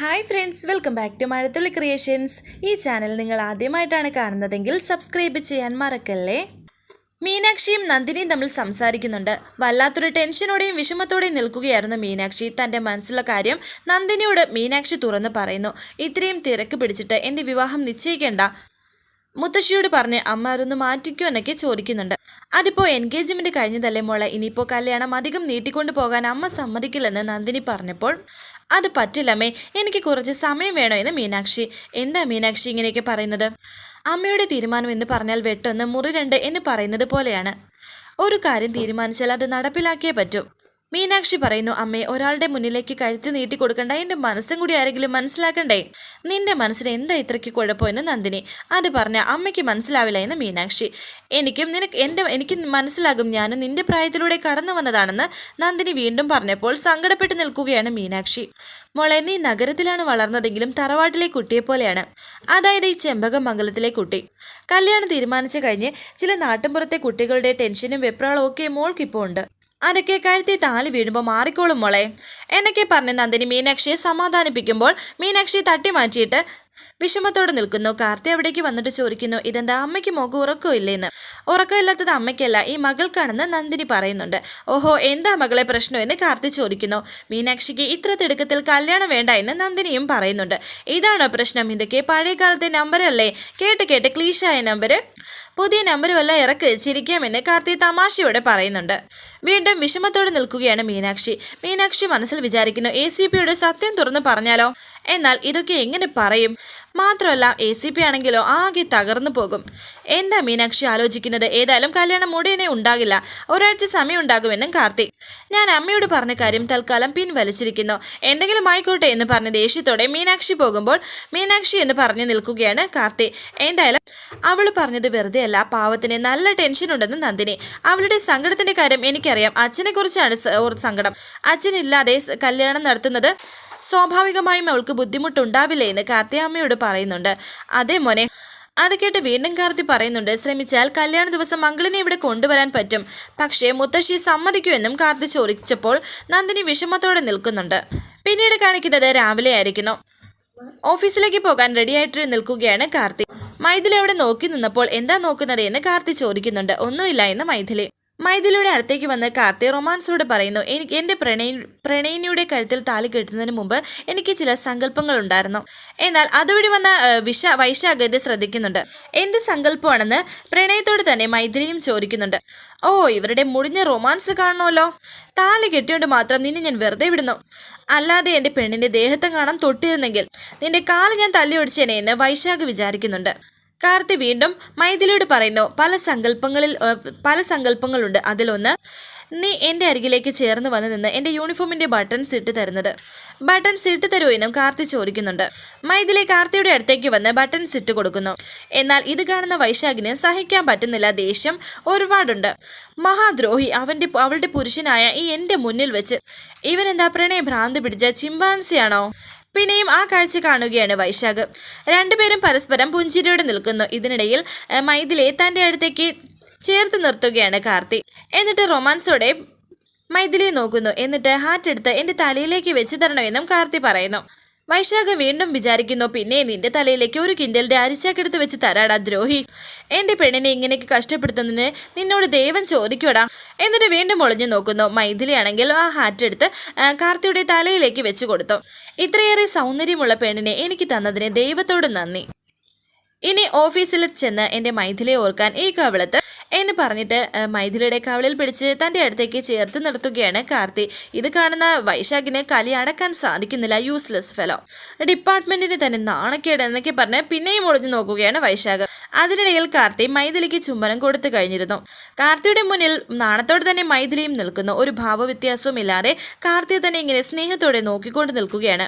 Hi friends welcome back to Mazhathulli creations ഈ channel നിങ്ങൾ ആദ്യമായിട്ടാണ് കാണുന്നതെങ്കിൽ സബ്സ്ക്രൈബ് ചെയ്യാൻ മറക്കല്ലേ? മീനാക്ഷിയും നന്ദിനിയും തമ്മിൽ സംസാരിക്കുന്നുണ്ട്. വല്ലാത്തൊരു ടെൻഷനോടെയും വിഷമത്തോടെയും നിൽക്കുകയായിരുന്നു മീനാക്ഷി. തന്റെ മനസ്സിലുള്ള കാര്യം നന്ദിനിയോട് മീനാക്ഷി തുറന്ന് പറയുന്നു. ഇത്രയും തിരക്ക് പിടിച്ചിട്ട് എന്റെ വിവാഹം നിശ്ചയിക്കേണ്ട. മുത്തശ്ശിയോട് പറഞ്ഞ് അമ്മ അതൊന്ന് മാറ്റിക്കോ എന്നൊക്കെ ചോദിക്കുന്നുണ്ട്. അതിപ്പോൾ എൻഗേജ്മെന്റ് കഴിഞ്ഞതല്ലേ മോളെ? ഇനിയിപ്പോൾ കല്യാണം അധികം നീട്ടിക്കൊണ്ടു പോകാൻ അമ്മ സമ്മതിക്കില്ലെന്ന് നന്ദിനി പറഞ്ഞപ്പോൾ അത് പറ്റില്ലമ്മേ. എനിക്ക് കുറച്ച് സമയം വേണോ എന്ന് മീനാക്ഷി. എന്താ മീനാക്ഷി ഇങ്ങനെയൊക്കെ പറയുന്നത്? അമ്മയുടെ തീരുമാനം എന്ന് പറഞ്ഞാൽ വെട്ടൊന്ന് മുറി രണ്ട് എന്ന് പറയുന്നത് പോലെയാണ്. ഒരു കാര്യം തീരുമാനിച്ചാൽ അത് നടപ്പിലാക്കിയേ പറ്റൂ. മീനാക്ഷി പറയുന്നു അമ്മേ ഒരാളുടെ മുന്നിലേക്ക് കഴുത്തി നീട്ടി കൊടുക്കണ്ട. എന്റെ മനസ്സും കൂടി ആരെങ്കിലും മനസ്സിലാക്കണ്ടേ? നിന്റെ മനസ്സിന് എന്താ ഇത്രയ്ക്ക് കുഴപ്പമെന്ന് നന്ദിനി. അത് പറഞ്ഞ അമ്മയ്ക്ക് മനസ്സിലാവില്ല എന്ന് മീനാക്ഷി. എനിക്കും നിനക്ക് എന്റെ എനിക്ക് മനസ്സിലാകും. ഞാനും നിന്റെ പ്രായത്തിലൂടെ കടന്നു വന്നതാണെന്ന് നന്ദിനി വീണ്ടും പറഞ്ഞപ്പോൾ സങ്കടപ്പെട്ട് നിൽക്കുകയാണ് മീനാക്ഷി. മോളെ നീ നഗരത്തിലാണ് വളർന്നതെങ്കിലും തറവാട്ടിലെ കുട്ടിയെ പോലെയാണ്. അതായത് ഈ ചെമ്പകമംഗലത്തിലെ കുട്ടി. കല്യാണം തീരുമാനിച്ചു കഴിഞ്ഞ് ചില നാട്ടിൻപുറത്തെ കുട്ടികളുടെ ടെൻഷനും വെപ്രാളവും ഒക്കെ മോൾക്കിപ്പോൾ ഉണ്ട്. അതൊക്കെ കഴുത്തി താലി വീഴുമ്പോൾ മാറിക്കോളും മോളെ. എന്നൊക്കെ പറഞ്ഞ് നന്ദിനി മീനാക്ഷിയെ സമാധാനിപ്പിക്കുമ്പോൾ മീനാക്ഷി തട്ടി മാറ്റിയിട്ട് വിഷമത്തോടെ നിൽക്കുന്നു. കാർത്തി അവിടേക്ക് വന്നിട്ട് ചോദിക്കുന്നു ഇതെന്താ? അമ്മയ്ക്ക് മുഖം ഉറക്കമില്ലേന്ന് ഉറക്കമില്ലാത്തത് അമ്മയ്ക്കല്ല ഈ മകൾക്കാണെന്ന് നന്ദിനി പറയുന്നുണ്ട്. ഓഹോ എന്താ മകളെ പ്രശ്നം? എന്ന് കാർത്തി ചോദിക്കുന്നു. മീനാക്ഷിക്ക് ഇത്ര തിടുക്കത്തിൽ കല്യാണം വേണ്ട എന്ന് നന്ദിനിയും പറയുന്നുണ്ട്. ഇതാണോ പ്രശ്നം? ഇതൊക്കെ പഴയ കാലത്തെ നമ്പരല്ലേ? കേട്ട് കേട്ട് ക്ലീഷായ നമ്പർ പുതിയ നമ്പർ വല്ല ഇറക്കി വെച്ചിരിക്കാമെന്ന് കാർത്തി തമാശയോടെ പറയുന്നുണ്ട്. വീണ്ടും വിഷമത്തോടെ നിൽക്കുകയാണ് മീനാക്ഷി. മീനാക്ഷി മനസ്സിൽ വിചാരിക്കുന്നു എ സി പിയുടെ സത്യം തുറന്നു പറഞ്ഞാലോ? എന്നാൽ ഇതൊക്കെ എങ്ങനെ പറയും? മാത്രമല്ല എ സി പി ആണെങ്കിലോ ആകെ തകർന്നു പോകും. എന്താ മീനാക്ഷി ആലോചിക്കുന്നത് ഏതായാലും കല്യാണം ഉടനെ ഉണ്ടാകില്ല. ഒരാഴ്ച സമയം ഉണ്ടാകുമെന്നും കാർത്തിക്. ഞാൻ അമ്മയോട് പറഞ്ഞ കാര്യം തൽക്കാലം പിൻവലിച്ചിരിക്കുന്നു. എന്തെങ്കിലും ആയിക്കോട്ടെ എന്ന് പറഞ്ഞ ദേഷ്യത്തോടെ മീനാക്ഷി പോകുമ്പോൾ മീനാക്ഷി എന്ന് പറഞ്ഞു നിൽക്കുകയാണ് കാർത്തി എന്തായാലും അവൾ പറഞ്ഞത് വെറുതെ അല്ല പാവത്തിന് നല്ല ടെൻഷൻ ഉണ്ടെന്ന് നന്ദിനി. അവളുടെ സങ്കടത്തിന്റെ കാര്യം എനിക്കറിയാം. അച്ഛനെ കുറിച്ചാണ് സങ്കടം. അച്ഛനില്ലാതെ കല്യാണം നടത്തുന്നത് സ്വാഭാവികമായും അവൾക്ക് ബുദ്ധിമുട്ടുണ്ടാവില്ലേ എന്ന് കാർത്തി അമ്മയോട് പറയുന്നുണ്ട്. അതേ മോനെ അത് കേട്ട് വീണ്ടും കാർത്തി പറയുന്നുണ്ട് ശ്രമിച്ചാൽ കല്യാണ ദിവസം മംഗളിനെ ഇവിടെ കൊണ്ടുവരാൻ പറ്റും. പക്ഷേ മുത്തശ്ശി സമ്മതിക്കുമെന്നും കാർത്തി ചോദിച്ചപ്പോൾ നന്ദിനി വിഷമത്തോടെ നിൽക്കുന്നുണ്ട്. പിന്നീട് കാണിക്കുന്നത് രാവിലെ ആയിരിക്കുന്നു. ഓഫീസിലേക്ക് പോകാൻ റെഡിയായിട്ട് നിൽക്കുകയാണ് കാർത്തി. മൈഥിലി അവിടെ നോക്കി നിന്നപ്പോൾ എന്താ നോക്കുന്നത് എന്ന് കാർത്തി ചോദിക്കുന്നുണ്ട്. ഒന്നുമില്ല എന്ന് മൈഥിലി. മൈഥിലിയുടെ അടുത്തേക്ക് വന്ന് കാർത്തി റൊമാൻസോട് പറയുന്നു എനിക്ക് എന്റെ പ്രണയി പ്രണയിനിയുടെ കഴുത്തിൽ താലി കെട്ടുന്നതിന് മുമ്പ് എനിക്ക് ചില സങ്കല്പങ്ങൾ ഉണ്ടായിരുന്നു എന്നാൽ അതുവഴി വന്ന വിശ വൈശാഖ് ഇത് ശ്രദ്ധിക്കുന്നുണ്ട്. എന്ത് സങ്കല്പമാണെന്ന് പ്രണയത്തോട് തന്നെ മൈഥിലിയും ചോദിക്കുന്നുണ്ട്. ഓ ഇവരുടെ മുടിഞ്ഞ റൊമാൻസ് കാണണമല്ലോ. താലി കെട്ടിയോണ്ട് മാത്രം നിന്നെ ഞാൻ വെറുതെ വിടുന്നു. അല്ലാതെ എന്റെ പെണ്ണിന്റെ ദേഹത്തെ കാണാൻ തൊട്ടിരുന്നെങ്കിൽ നിന്റെ കാൽ ഞാൻ തല്ലി ഒടിച്ചേനെ എന്ന് വൈശാഖ് വിചാരിക്കുന്നുണ്ട്. കാർത്തി വീണ്ടും മൈഥിലിയോട് പറയുന്നു പല സങ്കല്പങ്ങളിൽ പല സങ്കല്പങ്ങളുണ്ട്. അതിലൊന്ന് നീ എന്റെ അരികിലേക്ക് ചേർന്ന് വന്നു നിന്ന് എന്റെ യൂണിഫോമിന്റെ ബട്ടൺസ് ഇട്ട് തരുന്നത്. ബട്ടൺസ് ഇട്ട് തരുമോ എന്നും കാർത്തി ചോദിക്കുന്നുണ്ട്. മൈഥിലി കാർത്തിയുടെ അടുത്തേക്ക് വന്ന് ബട്ടൺസ് ഇട്ട് കൊടുക്കുന്നു. എന്നാൽ ഇത് കാണുന്ന വൈശാഖിന് സഹിക്കാൻ പറ്റുന്നില്ല. ദേഷ്യം ഒരുപാടുണ്ട്. മഹാദ്രോഹി അവന്റെ അവളുടെ പുരുഷനായ ഈ എന്റെ മുന്നിൽ വെച്ച് ഇവനെന്താ പ്രണയ ഭ്രാന്ത് പിടിച്ച ചിമ്പാൻസിയാണോ? പിന്നെയും ആ കാഴ്ച കാണുകയാണ് വൈശാഖ്. രണ്ടുപേരും പരസ്പരം പുഞ്ചിരിയോടെ നിൽക്കുന്നു. ഇതിനിടയിൽ മൈഥിലെ തന്റെ അടുത്തേക്ക് ചേർത്ത് നിർത്തുകയാണ് കാർത്തി. എന്നിട്ട് റൊമാൻസോടെ മൈഥിലിയെ നോക്കുന്നു. എന്നിട്ട് ഹാറ്റ് എടുത്ത് എന്റെ തലയിലേക്ക് വെച്ച് തരണമെന്നും കാർത്തി പറയുന്നു. വൈശാഖ് വീണ്ടും വിചാരിക്കുന്നു പിന്നെ നിന്റെ തലയിലേക്ക് ഒരു കിൻഡലിന്റെ അരിച്ചാക്കെടുത്ത് വെച്ച് തരാടാ ദ്രോഹി. എന്റെ പെണ്ണിനെ ഇങ്ങനെയൊക്കെ കഷ്ടപ്പെടുത്തുന്നതിന് നിന്നോട് ദൈവം ചോദിക്കൂടാ. എന്നിട്ട് വീണ്ടും ഒളിഞ്ഞു നോക്കുന്നു. മൈഥിലിയാണെങ്കിൽ ആ ഹാറ്റ് എടുത്ത് കാർത്തിയുടെ തലയിലേക്ക് വെച്ച് കൊടുത്തു. ഇത്രയേറെ സൗന്ദര്യമുള്ള പെണ്ണിനെ എനിക്ക് തന്നതിന് ദൈവത്തോട് നന്ദി. ഇനി ഓഫീസിൽ ചെന്ന് എന്റെ മൈഥിലിയെ ഓർക്കാൻ ഈ കവിളത്ത് എന്ന് പറഞ്ഞിട്ട് മൈഥിലിയുടെ കവളിൽ പിടിച്ച് തന്റെ അടുത്തേക്ക് ചേർത്ത് നിർത്തുകയാണ് കാർത്തി. ഇത് കാണുന്ന വൈശാഖിന് കലി അടക്കാൻ സാധിക്കുന്നില്ല യൂസ്ലെസ് ഫെലോ ഡിപ്പാർട്ട്മെന്റിന് തന്നെ നാണക്കേട് എന്നൊക്കെ പറഞ്ഞ് പിന്നെയും ഒളിഞ്ഞു നോക്കുകയാണ് വൈശാഖ്. അതിനിടയിൽ കാർത്തി മൈഥിലിക്ക് ചുംബനം കൊടുത്തു കഴിഞ്ഞിരുന്നു. കാർത്തിയുടെ മുന്നിൽ നാണത്തോടെ തന്നെ മൈഥിലിയും നിൽക്കുന്നു. ഒരു ഭാവവ്യത്യാസവും ഇല്ലാതെ കാർത്തി തന്നെ ഇങ്ങനെ സ്നേഹത്തോടെ നോക്കിക്കൊണ്ട് നിൽക്കുകയാണ്.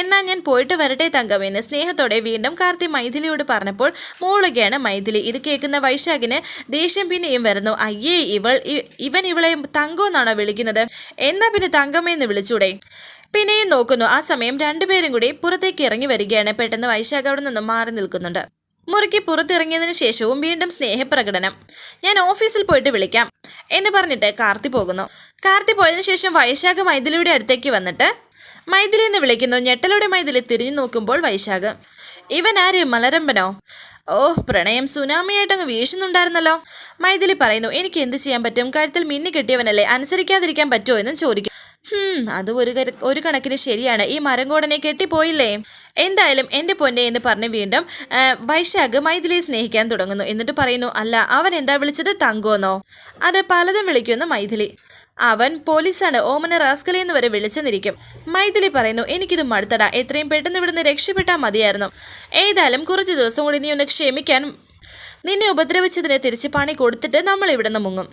എന്നാൽ ഞാൻ പോയിട്ട് വരട്ടെ തങ്കം എന്ന് സ്നേഹത്തോടെ വീണ്ടും കാർത്തി മൈഥിലിയോട് പറഞ്ഞപ്പോൾ മൂളുകയാണ് മൈഥിലി ഇത് കേൾക്കുന്ന വൈശാഖിന് ദേഷ്യം പിന്നെയും വരുന്നു. അയ്യേ ഇവൾ ഇവൻ ഇവളെ തങ്കോ എന്നാണോ വിളിക്കുന്നത്? എന്നാ പിന്നെ തങ്കമ്മയെന്ന് വിളിച്ചൂടെ? പിന്നെയും നോക്കുന്നു. ആ സമയം രണ്ടുപേരും കൂടി പുറത്തേക്ക് ഇറങ്ങി വരികയാണ്. പെട്ടെന്ന് വൈശാഖ അവിടെ നിന്നും മാറി നിൽക്കുന്നുണ്ട്. മുറിക്ക് പുറത്തിറങ്ങിയതിന് ശേഷവും വീണ്ടും സ്നേഹപ്രകടനം. ഞാൻ ഓഫീസിൽ പോയിട്ട് വിളിക്കാം എന്ന് പറഞ്ഞിട്ട് കാർത്തി പോകുന്നു. കാർത്തി പോയതിനു ശേഷം വൈശാഖ മൈഥിലിയുടെ അടുത്തേക്ക് വന്നിട്ട് മൈഥിലി എന്ന് വിളിക്കുന്നു. ഞെട്ടലോടെ മൈഥിലി തിരിഞ്ഞു നോക്കുമ്പോൾ വൈശാഖ് ഇവൻ ആര് മലരമ്പനോ? ഓ പ്രണയം സുനാമിയായിട്ട് അങ്ങ് വീശുന്നുണ്ടായിരുന്നല്ലോ. മൈഥിലി പറയുന്നു എനിക്ക് എന്ത് ചെയ്യാൻ പറ്റും? കഴുത്തിൽ മിന്നി കെട്ടിയവനല്ലേ? അനുസരിക്കാതിരിക്കാൻ പറ്റുമോ? എന്നും ചോദിക്കും. അത് ഒരു ഒരു കണക്കിന് ശരിയാണ്. ഈ മരം കോടനെ കെട്ടിപ്പോയില്ലേ? എന്തായാലും എന്റെ പൊന്നെ എന്ന് പറഞ്ഞ് വീണ്ടും വൈശാഖ് മൈഥിലിയെ സ്നേഹിക്കാൻ തുടങ്ങുന്നു. എന്നിട്ട് പറയുന്നു അല്ല അവൻ എന്താ വിളിച്ചത്? തങ്കോന്നോ? അത് പലതും വിളിക്കുന്നു മൈഥിലി. അവൻ പോലീസാണ് ഓമന റാസ്കലി എന്ന് വരെ വിളിച്ചെന്നിരിക്കും. മൈഥിലി പറയുന്നു എനിക്കിത് മടുത്തട. എത്രയും പെട്ടെന്ന് ഇവിടുന്ന് രക്ഷപ്പെട്ടാൽ മതിയായിരുന്നു. ഏതായാലും കുറച്ച് ദിവസം കൂടി നീ ഒന്ന് ക്ഷമിക്കാൻ നിന്നെ ഉപദ്രവിച്ചതിനെ തിരിച്ച് പണി കൊടുത്തിട്ട് നമ്മൾ ഇവിടുന്ന് മുങ്ങും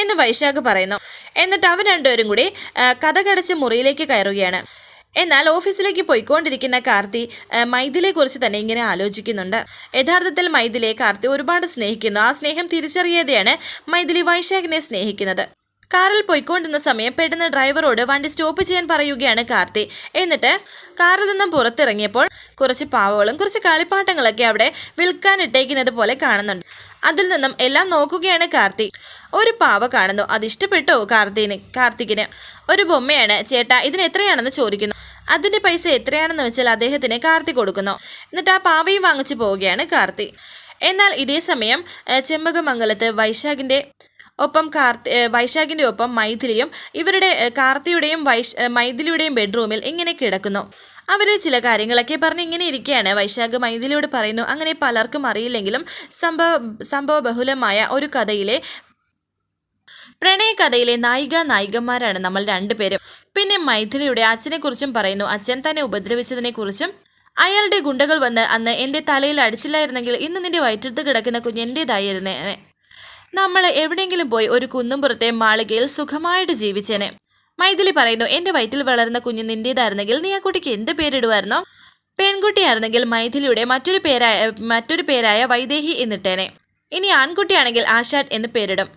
എന്ന് വൈശാഖ് പറയുന്നു. എന്നിട്ട് അവർ രണ്ടുപേരും കൂടി കഥ കടച്ച് മുറിയിലേക്ക് കയറുകയാണ്. എന്നാൽ ഓഫീസിലേക്ക് പോയിക്കൊണ്ടിരിക്കുന്ന കാർത്തി മൈഥിലെക്കുറിച്ച് തന്നെ ഇങ്ങനെ ആലോചിക്കുന്നുണ്ട്. യഥാർത്ഥത്തിൽ മൈഥിലിയെ കാർത്തി ഒരുപാട് സ്നേഹിക്കുന്നു. ആ സ്നേഹം തിരിച്ചറിയാതെയാണ് മൈഥിലി വൈശാഖിനെ സ്നേഹിക്കുന്നത്. കാറിൽ പോയിക്കൊണ്ടിരുന്ന സമയം പെട്ടെന്ന് ഡ്രൈവറോട് വണ്ടി സ്റ്റോപ്പ് ചെയ്യാൻ പറയുകയാണ് കാർത്തി. എന്നിട്ട് കാറിൽ നിന്നും പുറത്തിറങ്ങിയപ്പോൾ കുറച്ച് പാവകളും കുറച്ച് കളിപ്പാട്ടങ്ങളൊക്കെ അവിടെ വിൽക്കാൻ ഇട്ടേക്കുന്നത് പോലെ കാണുന്നുണ്ട്. അതിൽ നിന്നും എല്ലാം നോക്കുകയാണ് കാർത്തി. ഒരു പാവ കാണുന്നു. അത് ഇഷ്ടപ്പെട്ടോ കാർത്തിന്? കാർത്തിക്കിന്. ഒരു ബൊമ്മയാണ്. ചേട്ടാ ഇതിന് എത്രയാണെന്ന് ചോദിക്കുന്നു. അതിന്റെ പൈസ എത്രയാണെന്ന് വെച്ചാൽ അദ്ദേഹത്തിന് കാർത്തി കൊടുക്കുന്നു. എന്നിട്ട് ആ പാവയും വാങ്ങിച്ചു പോവുകയാണ് കാർത്തി. എന്നാൽ ഇതേ സമയം ചെമ്പകമംഗലത്ത് വൈശാഖിന്റെ ഒപ്പം കാർത്തി വൈശാഖിന്റെ ഒപ്പം മൈഥിലിയും ഇവരുടെ കാർത്തിയുടെയും വൈശ് മൈഥിലിയുടെയും ബെഡ്റൂമിൽ ഇങ്ങനെ കിടക്കുന്നു. അവർ ചില കാര്യങ്ങളൊക്കെ പറഞ്ഞ് ഇങ്ങനെ ഇരിക്കുകയാണ്. വൈശാഖ് മൈഥിലിയോട് പറയുന്നു അങ്ങനെ പലർക്കും അറിയില്ലെങ്കിലും സംഭവ സംഭവ ബഹുലമായ ഒരു കഥയിലെ പ്രണയകഥയിലെ നായിക നായികന്മാരാണ് നമ്മൾ രണ്ടുപേരും. പിന്നെ മൈഥിലിയുടെ അച്ഛനെക്കുറിച്ചും പറയുന്നു അച്ഛൻ തന്നെ ഉപദ്രവിച്ചതിനെക്കുറിച്ചും. അയാളുടെ ഗുണ്ടകൾ വന്ന് അന്ന് എന്റെ തലയിൽ അടിച്ചില്ലായിരുന്നെങ്കിൽ ഇന്ന് നിന്റെ വയറ്റത്ത് കിടക്കുന്ന കുഞ്ഞ് എന്റേതായിരുന്നേനെ നമ്മൾ എവിടെയെങ്കിലും പോയി ഒരു കുന്നുംപുറത്തെ മാളികയിൽ സുഖമായിട്ട് ജീവിച്ചേനെ. മൈഥിലി പറയുന്നു എന്റെ വയറ്റിൽ വളർന്ന കുഞ്ഞ് നിന്റേതായിരുന്നെങ്കിൽ നീ ആ കുട്ടിക്ക് എന്ത് പേരിടുമായിരുന്നോ? പെൺകുട്ടിയായിരുന്നെങ്കിൽ മൈഥിലിയുടെ മറ്റൊരു പേരായ മറ്റൊരു പേരായ വൈദേഹി എന്നിട്ടേനെ. ഇനി ആൺകുട്ടിയാണെങ്കിൽ ആഷാട്ട് എന്ന് പേരിടും.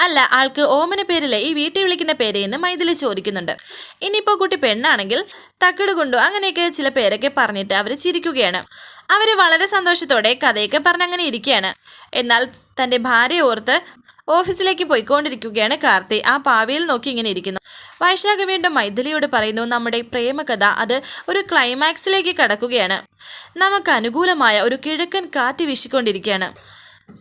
അല്ല ആൾക്ക് ഓമന പേരിലെ ഈ വീട്ടിൽ വിളിക്കുന്ന പേര് എന്ന് മൈഥിലി ചോദിക്കുന്നുണ്ട്. ഇനിയിപ്പോൾ കുട്ടി പെണ്ണാണെങ്കിൽ തക്കട് കൊണ്ടു അങ്ങനെയൊക്കെ ചില പേരൊക്കെ പറഞ്ഞിട്ട് അവർ ചിരിക്കുകയാണ്. അവർ വളരെ സന്തോഷത്തോടെ കഥയൊക്കെ പറഞ്ഞങ്ങനെ ഇരിക്കുകയാണ് എന്നാൽ തന്റെ ഭാര്യ ഓർത്ത് ഓഫീസിലേക്ക് പോയിക്കൊണ്ടിരിക്കുകയാണ് കാർത്തി. ആ പാവിയിൽ നോക്കി ഇങ്ങനെ ഇരിക്കുന്നു. വൈശാഖ വീണ്ടും മൈഥിലിയോട് പറയുന്നു നമ്മുടെ പ്രേമകഥ അത് ഒരു ക്ലൈമാക്സിലേക്ക് കടക്കുകയാണ്. നമുക്ക് അനുകൂലമായ ഒരു കിഴക്കൻ കാറ്റ് വീശിക്കൊണ്ടിരിക്കുകയാണ്.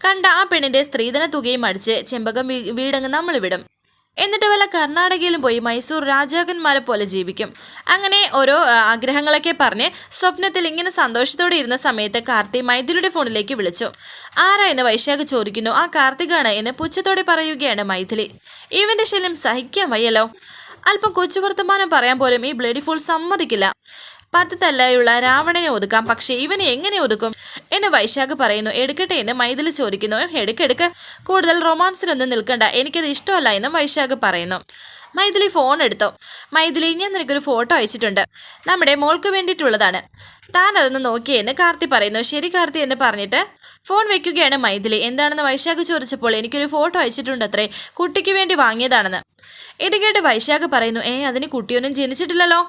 കണ്ട ആ പെണ്ണിന്റെ സ്ത്രീധന തുകയും അടിച്ച് ചെമ്പകം വീടങ്ങ് നമ്മൾ വിടും. എന്നിട്ട് വല്ല കർണാടകയിലും പോയി മൈസൂർ രാജാക്കന്മാരെ പോലെ ജീവിക്കും. അങ്ങനെ ഓരോ ആഗ്രഹങ്ങളൊക്കെ പറഞ്ഞ് സ്വപ്നത്തിൽ ഇങ്ങനെ സന്തോഷത്തോടെ ഇരുന്ന സമയത്ത് കാർത്തി മൈഥിലിയുടെ ഫോണിലേക്ക് വിളിച്ചു. ആരാ എന്ന് വൈശാഖ് ചോദിക്കുന്നു? ആ കാർത്തികാണ് എന്ന് പുച്ഛത്തോടെ പറയുകയാണ് മൈഥിലി. ഇവന്റെ ശല്യം സഹിക്കാൻ വയ്യല്ലോ. അല്പം കൊച്ചു വർത്തമാനം പറയാൻ പോലും ഈ ബ്ലഡി സമ്മതിക്കില്ല. പത്ത് തല്ലയുള്ള രാവണനെ ഒതുക്കാം. പക്ഷെ ഇവനെ എങ്ങനെ ഒതുക്കും? എന്ന് വൈശാഖ് പറയുന്നു. എടുക്കട്ടെ എന്ന് മൈഥിലി ചോദിക്കുന്നു. എടുക്കെടുക്ക് കൂടുതൽ റൊമാൻസിനൊന്നും നിൽക്കണ്ട. എനിക്കത് ഇഷ്ടമല്ല എന്നും വൈശാഖ് പറയുന്നു. മൈഥിലി ഫോൺ എടുത്തു. മൈഥിലി ഞാൻ നിനക്കൊരു ഫോട്ടോ അയച്ചിട്ടുണ്ട്. നമ്മുടെ മോൾക്ക് വേണ്ടിയിട്ടുള്ളതാണ്. താൻ അതൊന്ന് നോക്കിയെന്ന് കാർത്തി പറയുന്നു. ശരി കാർത്തി എന്ന് പറഞ്ഞിട്ട് ഫോൺ വെക്കുകയാണ് മൈഥിലി. എന്താണെന്ന് വൈശാഖ് ചോദിച്ചപ്പോൾ എനിക്കൊരു ഫോട്ടോ അയച്ചിട്ടുണ്ട് അത്രേ കുട്ടിക്ക് വേണ്ടി വാങ്ങിയതാണെന്ന്. ഇടുകേട്ട് വൈശാഖ് പറയുന്നു ഏ അതിന് കുട്ടിയൊന്നും ജനിച്ചിട്ടില്ലല്ലോ?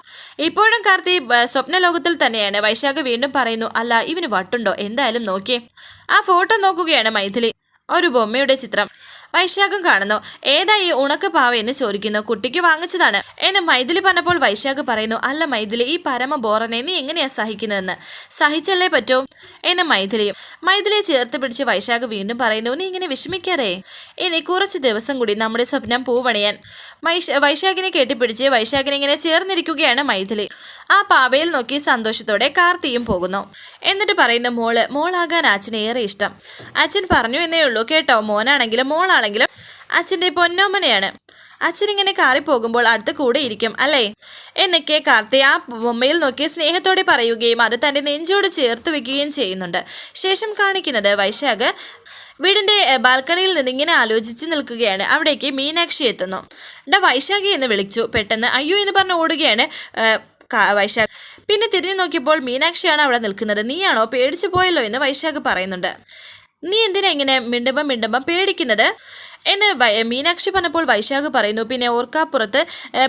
ഇപ്പോഴും കാർത്തി സ്വപ്നലോകത്തിൽ സ്വപ്ന ലോകത്തിൽ തന്നെയാണ്. വൈശാഖ് വീണ്ടും പറയുന്നു അല്ല ഇവന് വട്ടുണ്ടോ? എന്തായാലും നോക്കിയേ. ആ ഫോട്ടോ നോക്കുകയാണ് മൈഥിലി. ഒരു ബൊമ്മയുടെ ചിത്രം. വൈശാഖും കാണുന്നു. ഏതായി ഈ ഉണക്ക പാവ എന്ന് ചോദിക്കുന്നു. കുട്ടിക്ക് വാങ്ങിച്ചതാണ്. എന്നെ മൈഥിലി പറഞ്ഞപ്പോൾ വൈശാഖ് പറയുന്നു അല്ല മൈഥിലി ഈ പരമ ബോറനെ നീ എങ്ങനെയാ സഹിക്കുന്നതെന്ന്? സഹിച്ചല്ലേ പറ്റൂ? എന്നെ മൈഥിലിയും മൈഥിലിയെ ചേർത്ത് പിടിച്ച് വൈശാഖ് വീണ്ടും പറയുന്നു നീ ഇങ്ങനെ വിഷമിക്കാറേ ഇനി കുറച്ച് ദിവസം കൂടി നമ്മുടെ സ്വപ്നം പൂവണിയാൻ. വൈശ വൈശാഖിനെ കെട്ടിപ്പിടിച്ച് വൈശാഖിനെ ഇങ്ങനെ ചേർന്നിരിക്കുകയാണ് മൈഥിലി. ആ പാവയിൽ നോക്കി സന്തോഷത്തോടെ കാർത്തിയും പോകുന്നു. എന്നിട്ട് പറയുന്നു മോൾ മോളാകാൻ അച്ഛന് ഏറെ ഇഷ്ടം. അച്ഛൻ പറഞ്ഞു എന്നേ ഉള്ളൂ കേട്ടോ? മോനാണെങ്കിലും മോളാണെങ്കിലും അച്ഛന്റെ പൊന്നോമനയാണ്. അച്ഛൻ ഇങ്ങനെ കാറി പോകുമ്പോൾ അടുത്ത് കൂടെ ഇരിക്കും അല്ലേ? എന്നൊക്കെ കാർത്തി ആ ബൊമ്മയിൽ നോക്കി സ്നേഹത്തോടെ പറയുകയും അത് തന്റെ നെഞ്ചോട് ചേർത്ത് വെക്കുകയും ചെയ്യുന്നുണ്ട്. ശേഷം കാണിക്കുന്നത് വൈശാഖ് വീടിന്റെ ബാൽക്കണിയിൽ നിന്ന് ഇങ്ങനെ ആലോചിച്ച് നിൽക്കുകയാണ്. അവിടേക്ക് മീനാക്ഷി എത്തുന്നു. ഡാ വൈശാഖി എന്ന് വിളിച്ചു. പെട്ടെന്ന് അയ്യോ എന്ന് പറഞ്ഞ് ഓടുകയാണ് വൈശാഖ്. പിന്നെ തിരിഞ്ഞു നോക്കിയപ്പോൾ മീനാക്ഷിയാണ് അവിടെ നിൽക്കുന്നത്. നീയാണോ? പേടിച്ചു പോയല്ലോ എന്ന് വൈശാഖ് പറയുന്നുണ്ട്. നീ എന്തിനാ ഇങ്ങനെ മിണ്ടുമ്പം മിണ്ടുമ്പം പേടിക്കുന്നത്? എന്ന് മീനാക്ഷി പറഞ്ഞപ്പോൾ വൈശാഖ് പറയുന്നു പിന്നെ ഓർക്കാപ്പുറത്ത്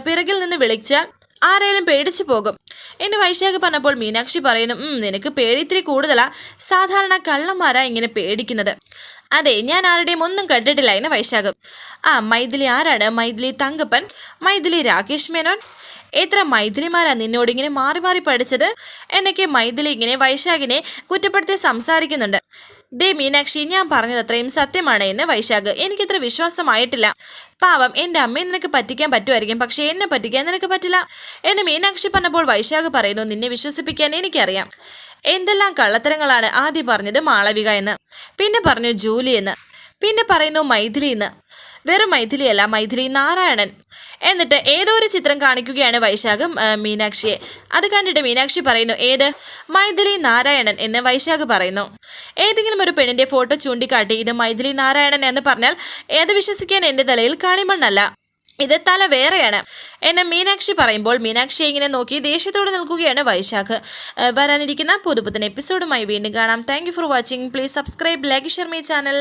പിറകിൽ നിന്ന് വിളിച്ച ആരായാലും പേടിച്ചു പോകും. എന്ന് വൈശാഖ് പറഞ്ഞപ്പോൾ മീനാക്ഷി പറയുന്നു "ഉം, നിനക്ക് പേടി ഇത്തിരി കൂടുതലാ. സാധാരണ കള്ളന്മാരാ ഇങ്ങനെ പേടിക്കുന്നത്. അതെ ഞാൻ ആരുടെയും ഒന്നും കണ്ടിട്ടില്ല എന്ന് വൈശാഖ്. ആ മൈഥിലി ആരാണ്? മൈഥിലി തങ്കപ്പൻ? മൈഥിലി രാകേഷ് മേനോൻ? എത്ര മൈഥിലിമാരാ നിന്നോട് ഇങ്ങനെ മാറി മാറി പഠിച്ചത്? എന്നൊക്കെ മൈഥിലി ഇങ്ങനെ വൈശാഖിനെ കുറ്റപ്പെടുത്തി സംസാരിക്കുന്നുണ്ട്. ദേ മീനാക്ഷി ഞാൻ പറഞ്ഞത് അത്രയും സത്യമാണ് എന്ന് വൈശാഖ്. എനിക്കിത്ര വിശ്വാസമായിട്ടില്ല. പാവം എന്റെ അമ്മയെ നിനക്ക് പറ്റിക്കാൻ പറ്റുമായിരിക്കും പക്ഷേ എന്നെ പറ്റിക്കാൻ നിനക്ക് പറ്റില്ല എന്ന് മീനാക്ഷി പറഞ്ഞപ്പോൾ വൈശാഖ് പറയുന്നു നിന്നെ വിശ്വസിപ്പിക്കാൻ എനിക്കറിയാം. എന്തെല്ലാം കള്ളത്തരങ്ങളാണ് ആദ്യം പറഞ്ഞത് മാളവിക എന്ന്. പിന്നെ പറഞ്ഞു ജൂലി എന്ന്. പിന്നെ പറയുന്നു മൈഥിലി എന്ന്. വെറും മൈഥിലിയല്ല മൈഥിലി നാരായണൻ. എന്നിട്ട് ഏതോ ഒരു ചിത്രം കാണിക്കുകയാണ് വൈശാഖം മീനാക്ഷിയെ. അത് കണ്ടിട്ട് മീനാക്ഷി പറയുന്നു ഏത്? മൈഥിലി നാരായണൻ എന്ന് വൈശാഖ് പറയുന്നു. ഏതെങ്കിലും ഒരു പെണ്ണിന്റെ ഫോട്ടോ ചൂണ്ടിക്കാട്ടി ഇത് മൈഥിലി നാരായണൻ എന്ന് പറഞ്ഞാൽ ഏത് വിശ്വസിക്കാൻ എന്റെ തലയിൽ കാണിമണ്ണല്ല ഇത് തല വേറെയാണ്. എന്ന് മീനാക്ഷി പറയുമ്പോൾ മീനാക്ഷിയെ ഇങ്ങനെ നോക്കി ദേഷ്യത്തോടെ നിൽക്കുകയാണ് വൈശാഖ്. വരാനിരിക്കുന്ന പുതുപുത്തൻ എപ്പിസോഡുമായി വീണ്ടും കാണാം. Thank for watching please subscribe like share my channel